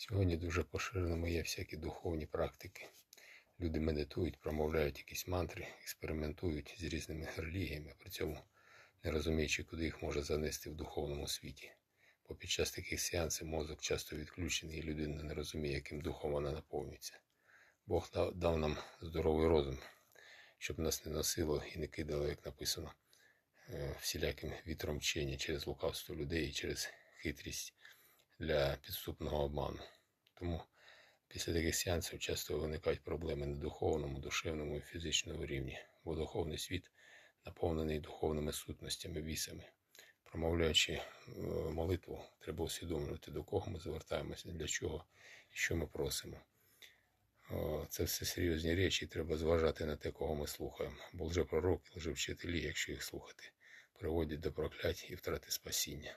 Сьогодні дуже поширеними є всякі духовні практики. Люди медитують, промовляють якісь мантри, експериментують з різними релігіями, при цьому не розуміючи, куди їх може занести в духовному світі. Бо під час таких сеансів мозок часто відключений, і людина не розуміє, яким духом вона наповнюється. Бог дав, дав нам здоровий розум, щоб нас не носило і не кидало, як написано, е, всіляким вітром вчення через лукавство людей і через хитрість для підступного обману. Тому після таких сеансів часто виникають проблеми на духовному, душевному і фізичному рівні, бо духовний світ наповнений духовними сутностями, вісами. Промовляючи е, молитву, треба усвідомлювати, до кого ми звертаємося, для чого і що ми просимо. Це все серйозні речі, і треба зважати на те, кого ми слухаємо. Бо лжепророки, лжевчителі, якщо їх слухати, приводять до проклять і втрати спасіння.